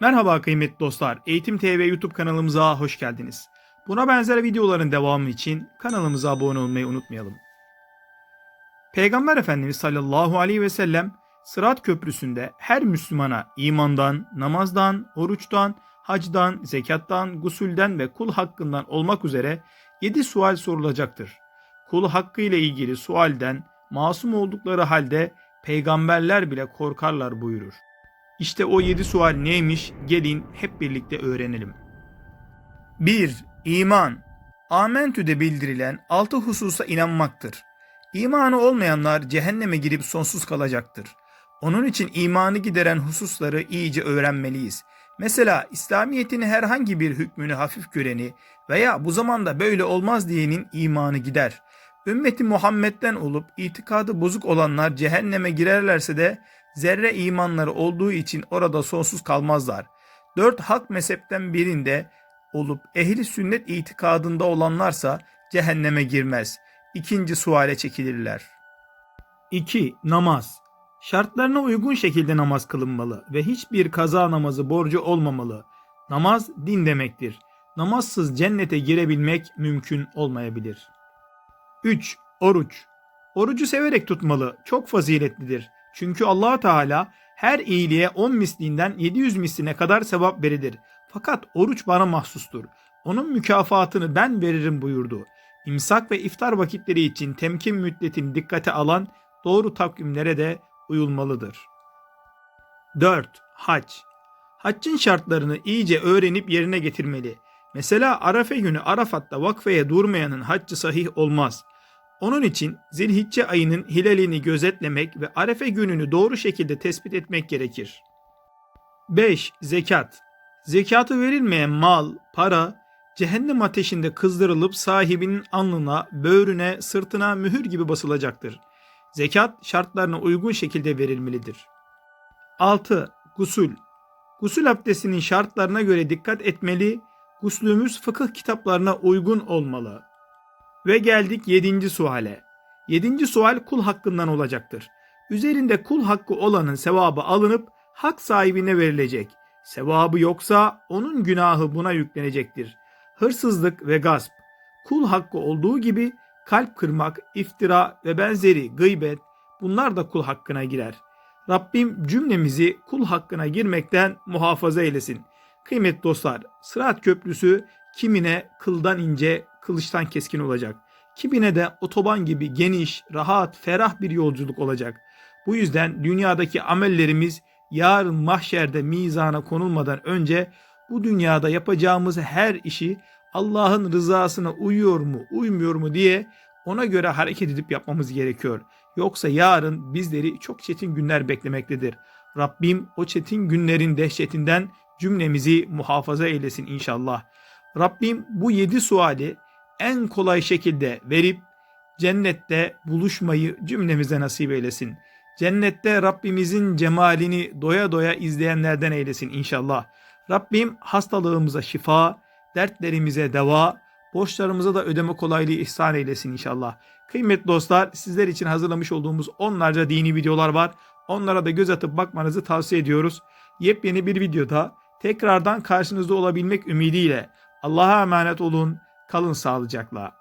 Merhaba kıymetli dostlar. Eğitim TV YouTube kanalımıza hoş geldiniz. Buna benzer videoların devamı için kanalımıza abone olmayı unutmayalım. Peygamber Efendimiz sallallahu aleyhi ve sellem Sırat Köprüsü'nde her Müslümana imandan, namazdan, oruçtan, hacdan, zekattan, gusülden ve kul hakkından olmak üzere 7 sual sorulacaktır. Kul hakkı ile ilgili sualden masum oldukları halde peygamberler bile korkarlar buyurur. İşte o 7 sual neymiş gelin hep birlikte öğrenelim. 1. İman Amentü'de bildirilen 6 hususa inanmaktır. İmanı olmayanlar cehenneme girip sonsuz kalacaktır. Onun için imanı gideren hususları iyice öğrenmeliyiz. Mesela İslamiyet'in herhangi bir hükmünü hafif göreni veya bu zamanda böyle olmaz diyenin imanı gider. Ümmeti Muhammed'den olup itikadı bozuk olanlar cehenneme girerlerse de zerre imanları olduğu için orada sonsuz kalmazlar. Dört hak mezhepten birinde olup ehli sünnet itikadında olanlarsa cehenneme girmez. İkinci suale çekilirler. 2. Namaz Şartlarına uygun şekilde namaz kılınmalı ve hiçbir kaza namazı borcu olmamalı. Namaz din demektir. Namazsız cennete girebilmek mümkün olmayabilir. 3. Oruç Orucu severek tutmalı. Çok faziletlidir. Çünkü allah Teala her iyiliğe 10 mislinden 700 misline kadar sevap verilir. Fakat oruç bana mahsustur. Onun mükafatını ben veririm buyurdu. İmsak ve iftar vakitleri için temkin müddetini dikkate alan doğru takvimlere de uyulmalıdır. 4. Hac Haccın şartlarını iyice öğrenip yerine getirmeli. Mesela Arafe günü Arafat'ta vakfeye durmayanın haccı sahih olmaz. Onun için Zilhicce ayının hilalini gözetlemek ve Arefe gününü doğru şekilde tespit etmek gerekir. 5. Zekat Zekatı verilmeyen mal, para, cehennem ateşinde kızdırılıp sahibinin alnına, böğrüne, sırtına mühür gibi basılacaktır. Zekat şartlarına uygun şekilde verilmelidir. 6. Gusül Gusül abdestinin şartlarına göre dikkat etmeli, guslümüz fıkıh kitaplarına uygun olmalı. Ve geldik 7. suale. 7. sual kul hakkından olacaktır. Üzerinde kul hakkı olanın sevabı alınıp hak sahibine verilecek. Sevabı yoksa onun günahı buna yüklenecektir. Hırsızlık ve gasp. Kul hakkı olduğu gibi kalp kırmak, iftira ve benzeri gıybet bunlar da kul hakkına girer. Rabbim cümlemizi kul hakkına girmekten muhafaza eylesin. Kıymetli dostlar, Sırat Köprüsü kimine kıldan ince, kılıçtan keskin olacak. Kimine de otoban gibi geniş, rahat, ferah bir yolculuk olacak. Bu yüzden dünyadaki amellerimiz yarın mahşerde mizana konulmadan önce bu dünyada yapacağımız her işi Allah'ın rızasına uyuyor mu, uymuyor mu diye ona göre hareket edip yapmamız gerekiyor. Yoksa yarın bizleri çok çetin günler beklemektedir. Rabbim o çetin günlerin dehşetinden cümlemizi muhafaza eylesin inşallah. Rabbim bu yedi suali en kolay şekilde verip cennette buluşmayı cümlemize nasip eylesin. Cennette Rabbimizin cemalini doya doya izleyenlerden eylesin inşallah. Rabbim hastalığımıza şifa, dertlerimize deva, borçlarımıza da ödeme kolaylığı ihsan eylesin inşallah. Kıymetli dostlar sizler için hazırlamış olduğumuz onlarca dini videolar var. Onlara da göz atıp bakmanızı tavsiye ediyoruz. Yepyeni bir videoda tekrardan karşınızda olabilmek ümidiyle Allah'a emanet olun. Kalın sağlıcakla.